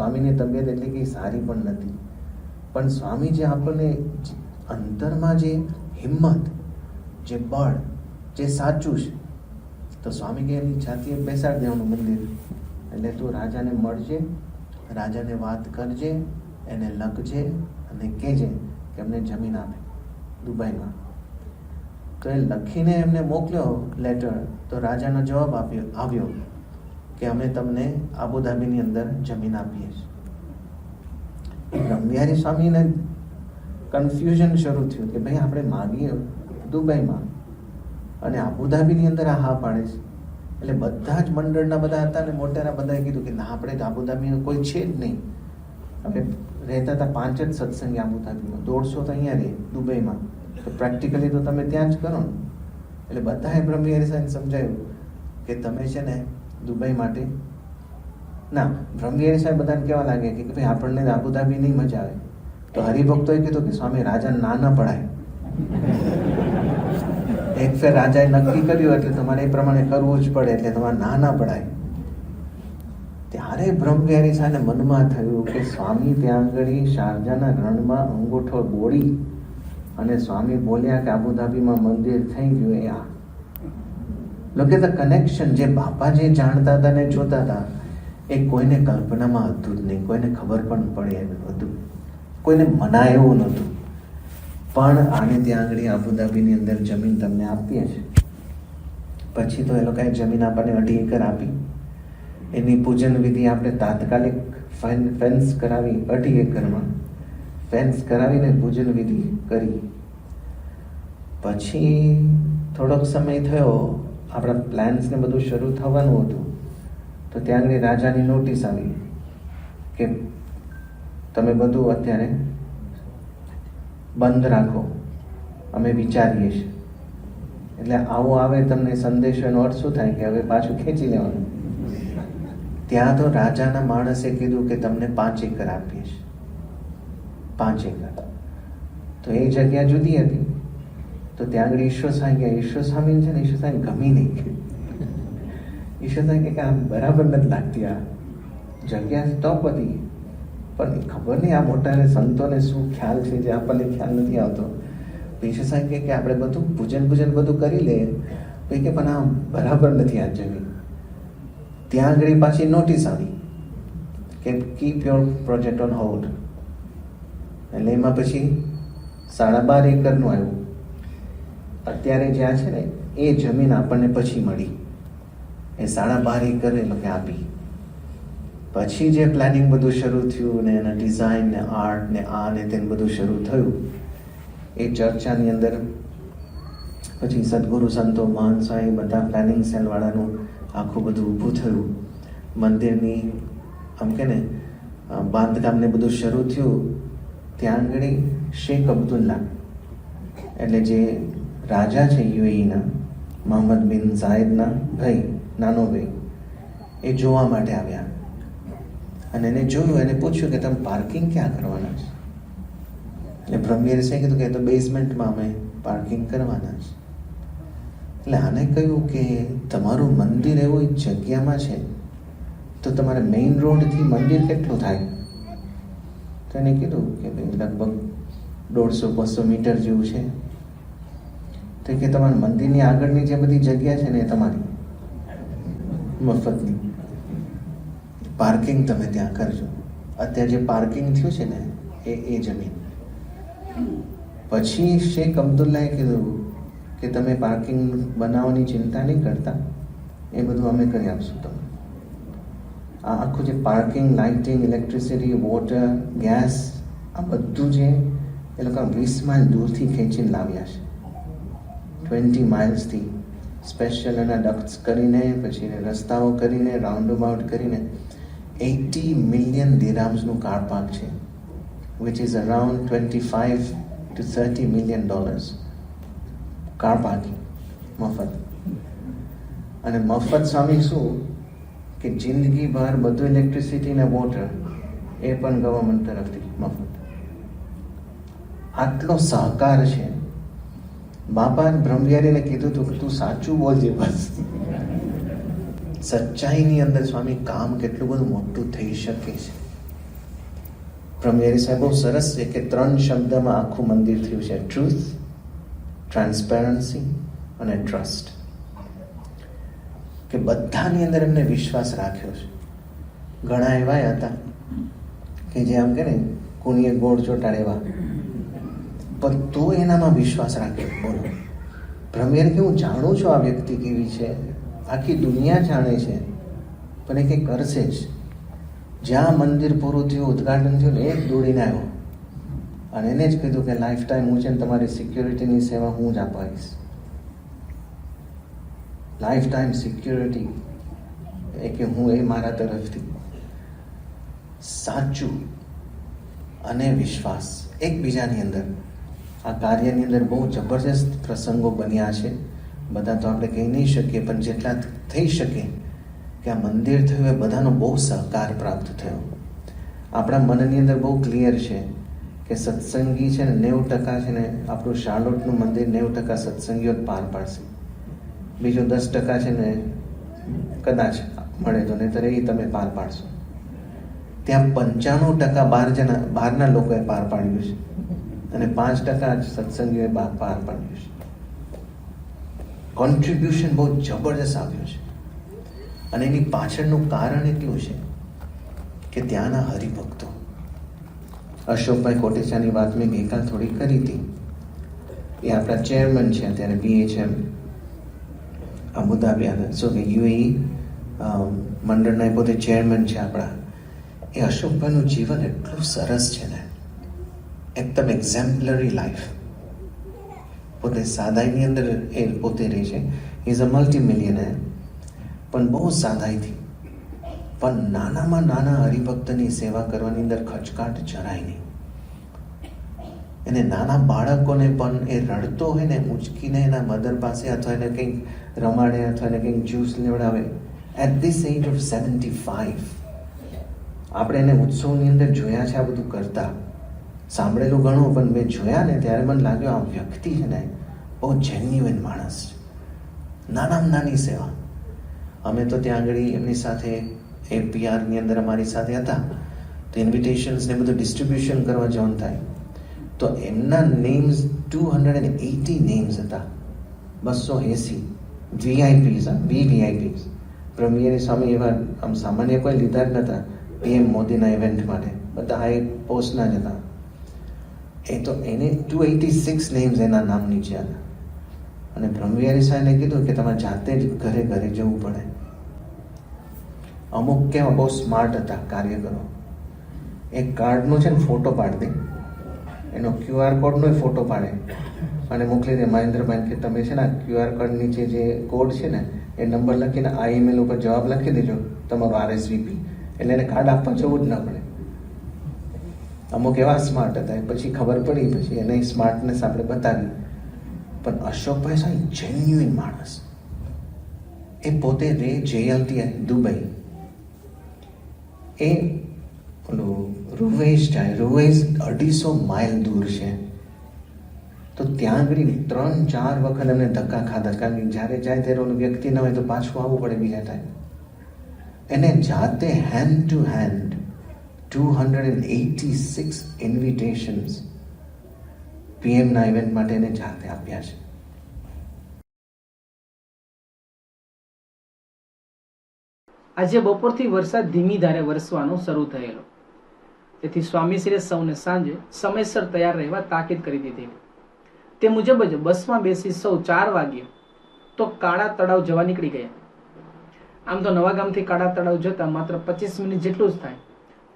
સ્વામીની તબિયત એટલી કંઈ સારી પણ નથી. પણ સ્વામી જે આપણને અંતરમાં જે હિંમત, જે બળ, જે સાચું છે, તો સ્વામી કે એની છાતીએ બેસાડી દેવાનું મંદિર. એટલે તું રાજાને મળજે, રાજાને વાત કરજે, એને લખજે અને કહેજે કે એમને જમીન આપે દુબઈમાં. તો એ લખીને એમને મોકલ્યો લેટર તો રાજાનો જવાબ આપ્યો આવ્યો. કે અમે તમને આબુધાબીની અંદર જમીન આપીએ છીએ. બ્રહ્મવિહારી સ્વામીને કન્ફ્યુઝન શરૂ થયું કે ભાઈ આપણે માગીએ દુબઈમાં અને આબુધાબીની અંદર આ હા પાડે છે. એટલે બધા જ મંડળના બધા હતા ને મોટેરા બધાએ કીધું કે ના, આપણે આબુધાબીનું કોઈ છે જ નહીં. અમે રહેતા હતા પાંચ જ સત્સંગ આબુધાબીમાં. દોઢસો તો અહીંયા રહે દુબઈમાં. તો પ્રેક્ટિકલી તો તમે ત્યાં જ કરો ને. એટલે બધાએ બ્રહ્મિહારી સાહેબ સમજાયું કે તમે છે ને દુબઈ માટે. ના બ્રહ્મવિહારી સાહેબ બધાને કહેવા લાગે કે ભાઈ આપણને આબુધાબી નહીં મજા આવે? તો હરિભક્તોએ કીધું કે સ્વામી રાજા ના ન પડાય. એક ફેર રાજાએ નક્કી કર્યું એટલે તમારે એ પ્રમાણે કરવું જ પડે, એટલે તમારે ના ના પડાય. ત્યારે બ્રહ્મવિહારી સાહેબ મનમાં થયું કે સ્વામી ત્યાં આગળ શારજાના રણમાં અંગૂઠો બોળી અને સ્વામી બોલ્યા કે આબુધાબીમાં મંદિર થઈ ગયું, એ આ. લોકે ધ કનેક્શન જે બાપા જે જાણતા હતા ને જોતા હતા, એ કોઈને કલ્પનામાં હતું જ નહીં. કોઈને ખબર પણ પડે એમ હતું કોઈને મનાય એવું નહોતું. પણ આને ત્યાં આગળ આબુધાબીની અંદર જમીન તમને આપીએ છે પછી તો એ લોકોએ જમીન આપણને અઢી એકર આપી. એની પૂજન વિધિ આપણે તાત્કાલિક ફેન, ફેન્સ કરાવી, અઢી એકરમાં ફેન્સ કરાવીને પૂજન વિધિ કરી. પછી થોડોક સમય થયો આપણા પ્લાન્સ ને બધું શરૂ થવાનું હતું, તો ત્યાં આગળ રાજાની નોટિસ આવી કે તમે બધું અત્યારે બંધ રાખો, અમે વિચારીએ છીએ. એટલે આવો આવે તમને સંદેશો એનો અર્થ શું થાય કે હવે પાછું ખેંચી લેવાનું? ત્યાં તો રાજાના માણસે કીધું કે તમને પાંચ એકર આપીએ છીએ. પાંચ એકર. તો એ જગ્યા જુદી હતી. તો ત્યાં આગળ ઈશ્વર સાંઈ ગયા. ઈશ્વર સ્વામી છે ને ઈશ્વર સાંઈ ગમી નહીં. ઈશ્વર સાંઈ કે આમ બરાબર નથી લાગતી આ. જગ્યા તો બધી પણ ખબર નહીં આ મોટા સંતોને શું ખ્યાલ છે જે આપણને ખ્યાલ નથી આવતો. ઈશ્વર સાંઈ કે આપણે બધું પૂજન પૂજન બધું કરી લે પછી કે પણ આ બરાબર નથી આ જમીન ત્યાં આગળ પાછી નોટિસ આવી કે keep your project on hold એટલે એમાં પછી સાડા બાર એકરનું આવ્યું. અત્યારે જ્યાં છે ને, એ જમીન આપણને પછી મળી. એ સાડા બાર એકર એ આપી. પછી જે પ્લાનિંગ બધું શરૂ થયું ને એના ડિઝાઇન ને આર્ટ ને આ ને તેને બધું શરૂ થયું, એ ચર્ચાની અંદર પછી સદગુરુ, સંતો, મહાન સાહેબ બધા પ્લાનિંગ સેલવાળાનું આખું બધું ઊભું થયું. મંદિરની આમ કે ને બાંધકામને બધું શરૂ થયું. ત્યાં આગળ શેખ અબ્દુલ્લા, એટલે જે રાજા છે યુએઈના, મોહમ્મદ બિન ઝાયદના ભાઈ, નાનો ભાઈ. એ જોવા માટે આવ્યા. અને એને જોયું, એને પૂછ્યું કે, તમે પાર્કિંગ ક્યાં કરવાના છે? એટલે બ્રહ્મવીર સિંહ કીધું કે તો બેઝમેન્ટમાં અમે પાર્કિંગ કરવાના છે. એટલે આને કહ્યું કે, તમારું મંદિર એવું જગ્યામાં છે, તો તમારે મેઇન રોડથી મંદિર કેટલું થાય? તો એને કીધું કે, ભાઈ, લગભગ દોઢસો બસો મીટર જેવું છે. તો કે તમારા મંદિરની આગળની જે બધી જગ્યા છે ને એ તમારી. મફતની. પાર્કિંગ તમે ત્યાં કરજો. અત્યારે જે પાર્કિંગ થયું છે ને, એ એ જમીન. પછી શેખ અબ્દુલ્લાએ કીધું કે તમે પાર્કિંગ બનાવવાની ચિંતા નહીં કરતા. એ બધું અમે કરી આપશું તમને. આ આખું જે parking, lighting, electricity, water, gas, આ બધું જે એ લોકો વીસ માઇલ દૂરથી ખેંચીને લાવ્યા છે. ટ્વેન્ટી માઇલ્સથી સ્પેશિયલ એના ડક્ટ્સ કરીને, પછી એને રસ્તાઓ કરીને રાઉન્ડ અબાઉટ કરીને એટી મિલિયન દિરામ્સનું કાર પાર્ક છે which is around twenty five to thirty million dollars car parking મફત. અને મફત સ્વામી શું? કે જિંદગીભર બધું ઇલેક્ટ્રિસિટી ને વોટર એ પણ ગવર્મેન્ટ તરફથી મફત. આટલો સહકાર છે બાપા બ્રહ્મવિહારીને કીધું હતું કે તું સાચું બોલજે બસ. સચ્ચાઈની અંદર સ્વામી, કામ કેટલું બધું મોટું થઈ શકે છે. બ્રહ્મવિહારી સાહેબ બહુ સરસ છે કે ત્રણ શબ્દમાં આખું મંદિર થયું છે. ટ્રુથ ટ્રાન્સપેરન્સી અને ટ્રસ્ટ કે બધાની અંદર એમને વિશ્વાસ રાખ્યો છે. ઘણા એવા હતા કે જે આમ કે ને કુણીએ ગોળ ચોટાડે એવા પણ તો એનામાં વિશ્વાસ રાખ્યો બોલો. ભ્રમેર કે હું જાણું છું આ વ્યક્તિ કેવી છે? આખી દુનિયા જાણે છે, પણ એ કંઈ કરશે જ. જ્યાં મંદિર પૂરું થયું, ઉદ્ઘાટન થયું ને, એ જ દોડીને આવ્યો. અને એને જ કીધું કે લાઈફ ટાઈમ હું છે ને તમારી સિક્યોરિટીની સેવા હું જ અપાવીશ લાઈફ ટાઈમ સિક્યોરિટી એ કે હું એ મારા તરફથી. સાચું અને વિશ્વાસ એકબીજાની અંદર. આ કાર્યની અંદર બહુ જબરજસ્ત પ્રસંગો બન્યા છે. બધા તો આપણે કહી નહીં શકીએ, પણ જેટલા થઈ શકે કે આ મંદિર થયું એ બધાનો બહુ સહકાર પ્રાપ્ત થયો. આપણા મનની અંદર બહુ ક્લિયર છે કે સત્સંગી છે ને નેવું ટકા છે ને આપણું શાર્લોટનું મંદિર નેવું ટકા સત્સંગીઓ પાર પાડશે. બીજો દસ ટકા છે ને કદાચ મળે તો નહીં તો એ તમે પાર પાડશો. ત્યાં પંચાણું ટકા બાર જણા બહારના લોકોએ પાર પાડ્યું છે. અને પાંચ ટકા જ સત્સંગીઓએ પાર પાડ્યું છે. કોન્ટ્રીબ્યુશન બહુ જબરજસ્ત આવ્યું છે. અને એની પાછળનું કારણ એટલું છે કે ત્યાંના હરિભક્તો. અશોકભાઈ કોટેચાની વાત મેં ગઈકાલ થોડી કરી હતી. એ આપણા ચેરમેન છે, અત્યારે પીએચએમ અબુધાબી શું કે યુએઈ મંડળના એ પોતે ચેરમેન છે આપણા. એ અશોકભાઈનું જીવન એટલું સરસ છે ને. એકદમ એક્ઝેમ્પલરી લાઈફ પોતે સાદાઈની અંદર એ પોતે રહે છે. ઇઝ અ મલ્ટી મિલિયનર પણ બહુ સાદાઈથી પણ નાનામાં નાના હરિભક્તની સેવા કરવાની અંદર ખચકાટ જરાય નહીં. એને નાના બાળકોને પણ એ રડતો હોય ને, ઉંચકીને એના મધર પાસે અથવા એને કંઈક રમાડે અથવા એને કંઈક juice લેવડાવે. At this age of seventy five આપણે એને ઉત્સવની અંદર જોયા છે, આ બધું કરતા. સાંભળેલું ઘણું, પણ મેં જોયા ને ત્યારે મને લાગ્યું આ વ્યક્તિ છે ને બહુ જેન્યુઅન માણસ છે. નાનામાં નાની સેવા. અમે તો ત્યાં આગળ એમની સાથે એપીઆરની અંદર અમારી સાથે હતા. તો ઇન્વિટેશન્સ ને બધું ડિસ્ટ્રીબ્યુશન કરવા જવાનું થાય. તો એમના names two hundred and eighty names હતા. બસો એંસી. વીઆઈપીઝ હા વી વીઆઈપીઝ પ્રમીયરી સ્વામી એવા આમ સામાન્ય કોઈ લીધા જ નહોતા પીએમ મોદીના ઇવેન્ટ માટે. બધા હાઈ પોસ્ટના જ હતા. એ તો એને ટુ એટી સિક્સ નેમ્સ એના નામ નીચે હતા અને બ્રહ્મવિહારી સાહેબને કીધું કે તમારે જાતે જ ઘરે ઘરે જવું પડે. અમુક કેવા બહુ સ્માર્ટ હતા કાર્યકરો. એક કાર્ડનો છે ને ફોટો પાડી દે. એનો ક્યુઆર કોડનો ફોટો પાડે. અને મોકલી દે મહેન્દ્રભાઈ કે તમે છે ને ક્યુઆર કોડ નીચે જે કોડ છે ને, એ નંબર લખીને આ ઈમેલ ઉપર જવાબ લખી દેજો. તમારો આરએસવીપી એટલે એને કાર્ડ આપવા જવું જ ના પડે. અમુક એવા સ્માર્ટ હતા પછી ખબર પડી, પછી એને સ્માર્ટનેસ આપણે બતાવી. પણ અશોકભાઈ સાહેબ જેન્યુઇન માણસ. એ પોતે રે જેએલટી દુબઈ એ ઓલું રૂવેશ જાય, રુવેશ અઢીસો માઇલ દૂર છે. તો ત્યાં આગળ ત્રણ ચાર વખત એમને ધક્કા ખાધા, કારણ કે જ્યારે જાય ત્યારે ઓલું વ્યક્તિ ન હોય તો પાછું આવવું પડે બીજા ટાઈમ એને જાતે hand to hand two hundred and eighty six invitations પીએમના event માટે એને જાતે આપ્યા છે. આજે બપોરથી વરસાદ ધીમી ધારે વરસવાનો શરૂ થયેલો. તેથી સ્વામીશ્રીએ સૌને સાંજે સમયસર તૈયાર રહેવા તાકીદ કરી દીધી. તે મુજબ જ બસમાં બેસી સૌ ચાર વાગ્યે તો કાળા તળાવ જવા નીકળી ગયા. આમ તો નવા ગામથી કાળા તળાવ જતા માત્ર પચીસ મિનિટ જેટલું જ થાય.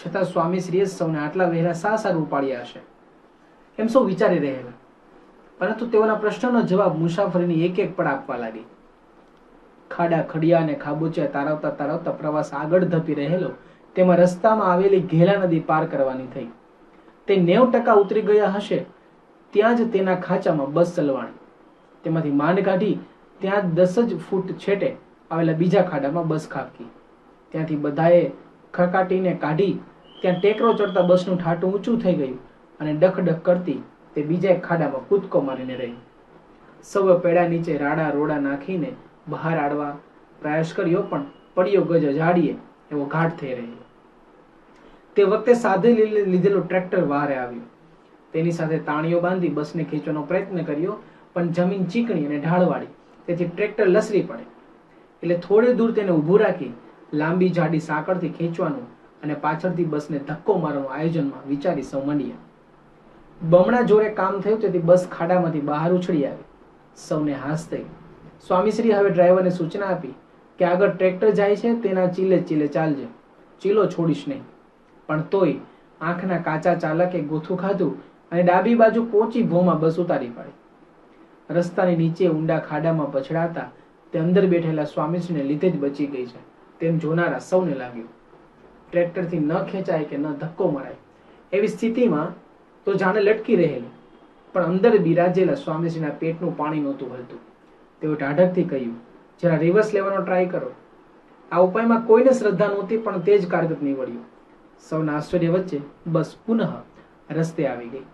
છતાં સ્વામીશ્રીએ સૌને આટલા વહેલા શા સારું ઉપાડ્યા હશે. એમ સૌ વિચારી રહેલા. પરંતુ તેઓના પ્રશ્નનો જવાબ મુસાફરીની એક એક પળ આપવા લાગી. ખાડા ખડિયા અને ખાબોચિયા તારવતા તારવતા પ્રવાસ આગળ ધપી રહેલો, તેમાં રસ્તામાં આવેલી ઘેલા નદી પાર કરવાની થઈ. તે નેવ ટકા ઉતરી ગયા હશે, ત્યાં જ તેના ખાંચામાં બસ ચલવાણી તેમાંથી માંડ કાઢી ત્યાં દસ જ ફૂટ છેટે આવેલા બીજા ખાડામાં બસ ખાબકી. ત્યાંથી બધાએ ખકાટીને કાઢી ત્યાં ટેકરો ચડતા બસનું ઠાટું ઊંચું થઈ ગયું અને ડખ કરતી તે બીજા ખાડામાં કૂદકો મારીને રહી. સૌએ પેડા નીચે રાડા રોડા નાખીને બહાર આડવા પ્રયાસ કર્યો, પણ પડ્યો ગજ અજાડીએ એવો ઘાટ થઈ રહ્યો. તે વખતે સાધે લીધેલું ટ્રેક્ટર વારે આવ્યું. તેની સાથે તાણીઓ બાંધી બસને ખેંચવાનો પ્રયત્ન કર્યો, પણ જમીન ચીકણી અને ઢાળવાળી, તેથી ટ્રેક્ટર લસરી પડે. એટલે થોડે દૂર તેને ઊભું રાખી લાંબી જાડી સાંકળથી ખેંચવાનું અને પાછળથી બસને ધક્કો મારવાનું આયોજનમાં વિચારી સૌ માંડ્યા. બમણા જોરે કામ થયું તેથી બસ ખાડામાંથી બહાર ઉછળી આવી. સૌને હાસ થઈ. સ્વામીશ્રી હવે ડ્રાઈવરને સૂચના આપી કે આગળ ટ્રેક્ટર જાય છે, તેના ચીલે ચીલે ચાલજે. ચીલો છોડીશ નહીં. પણ તોય આંખના કાચા ચાલકે ગોથું ખાધું અને ડાબી બાજુ પોચી ભોમાં બસ ઉતારી પાડી. રસ્તાની નીચે ઊંડા ખાડામાં પછડાતા તે અંદર બેઠેલા સ્વામીશ્રીને લીધે જ બચી ગઈ છે. તેમ જોનારા સૌને લાગ્યું. ટ્રેક્ટરથી ન ખેંચાય કે ન ધક્કો મરાય, એવી સ્થિતિમાં તો જાણે લટકી રહેલી. પણ અંદર બિરાજેલા સ્વામીજીના પેટનું પાણી નહોતું હલતું. તેઓ ઢાઢકથી કહ્યું, જરા રિવર્સ લેવાનો ટ્રાય કરો. આ ઉપાયમાં કોઈને શ્રદ્ધા નહોતી, પણ તે જ કારગત નીવડ્યું. સૌના આશ્ચર્ય વચ્ચે બસ પુનઃ રસ્તે આવી ગઈ.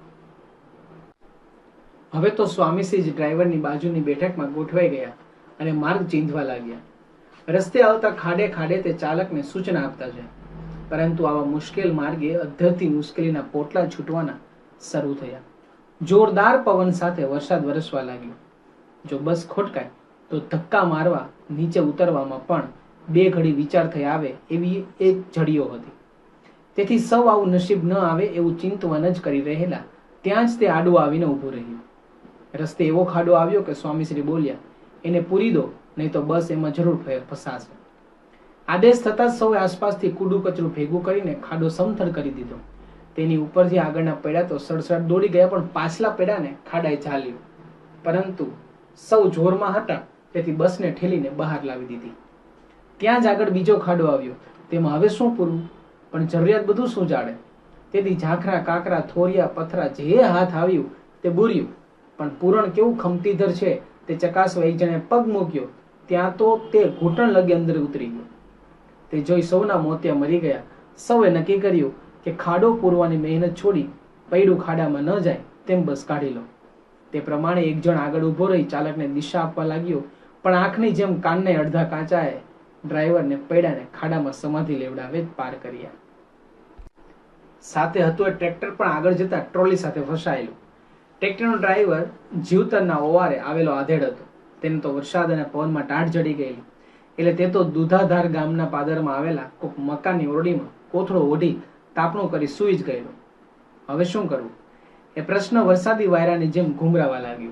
હવે તો સ્વામીશ્રી જ ડ્રાઈવરની બાજુની બેઠકમાં ગોઠવાઈ ગયા અને માર્ગ ચીંધવા લાગ્યા. રસ્તે આવતા ખાડે ખાડે તે ચાલકને સૂચના આપતા છે પરંતુ આવા મુશ્કેલ માર્ગે અધ્ધરથી મુશ્કેલીના પોટલા છૂટવાના શરૂ થયા. જોરદાર પવન સાથે વરસાદ વરસવા લાગ્યો. જો બસ ખોટકાય, તો ધક્કા મારવા, નીચે ઉતરવામાં પણ બે ઘડી વિચાર થઈ આવે એવી એક જડીઓ હતી. તેથી સૌ આવું નસીબ ન આવે એવું ચિંતવન જ કરી રહેલા, ત્યાં જ તે આડું આવીને ઊભું રહ્યું. રસ્તે એવો ખાડો આવ્યો કે સ્વામીશ્રી બોલ્યા, એને પૂરી દો, નહીં તો બસ એમાં જરૂર ફસાશે. આદેશ થતાં સૌએ આસપાસથી કૂડું કચરું ભેગું કરીને ખાડો સમથળ કરી દીધો. તેની ઉપરથી આગળના પૈડા તો સડસડ દોડી ગયા પણ પાછલા પૈડાને ખાડાએ ઝાલ્યો પરંતુ સૌ જોરમાં હતા, તેથી બસને ઠેલીને બહાર લાવી દીધી. ત્યાં જ આગળ બીજો ખાડો આવ્યો. તેમાં હવે શું પૂરવું પણ જરૂરિયાત બધું શું જાડે તેથી ઝાંખરા, કાકરા, થોરિયા, પથરા જે હાથ આવ્યું તે બુર્યું. પણ પૂરણ કેવું ખમતીધર છે, તે ચકાસવા એક જણે પગ મૂક્યો. ત્યાં તો તે ઘૂંટણ લગે અંદર ઉતરી ગયો. તે જોઈ સૌના મોતિયા મરી ગયા. સૌએ નક્કી કર્યું કે ખાડો પૂરવાની મહેનત છોડી પૈડું ખાડામાં ન જાય તેમ બસ કાઢી લો. તે પ્રમાણે એક જણ આગળ ઊભો રહી ચાલકને દિશા આપવા લાગ્યો, પણ આંખની જેમ કાનને અડધા કાંચાએ ડ્રાઈવરને પૈડાને ખાડામાં સમાધિ લેવડાવે જ પાર કર્યા. સાથે હતું એ ટ્રેક્ટર પણ આગળ જતા ટ્રોલી સાથે ફસાયેલું. ટ્રેક્ટરનો ડ્રાઈવર જીવતરના ઓવારે આવેલો આધેડ હતો. તેને તો વરસાદ અને પવનમાં ટાઢ જડી ગયેલી. એટલે તે તો દુધાધાર ગામના પાદરમાં આવેલા કોક મકાનની ઓરડીમાં કોથળો ઓઢી તાપણું કરી સૂઈ જ ગયેલો. હવે શું કરવું? એ પ્રશ્ન વરસાદી વાયરાની જેમ ઘૂમરાવા લાગ્યો.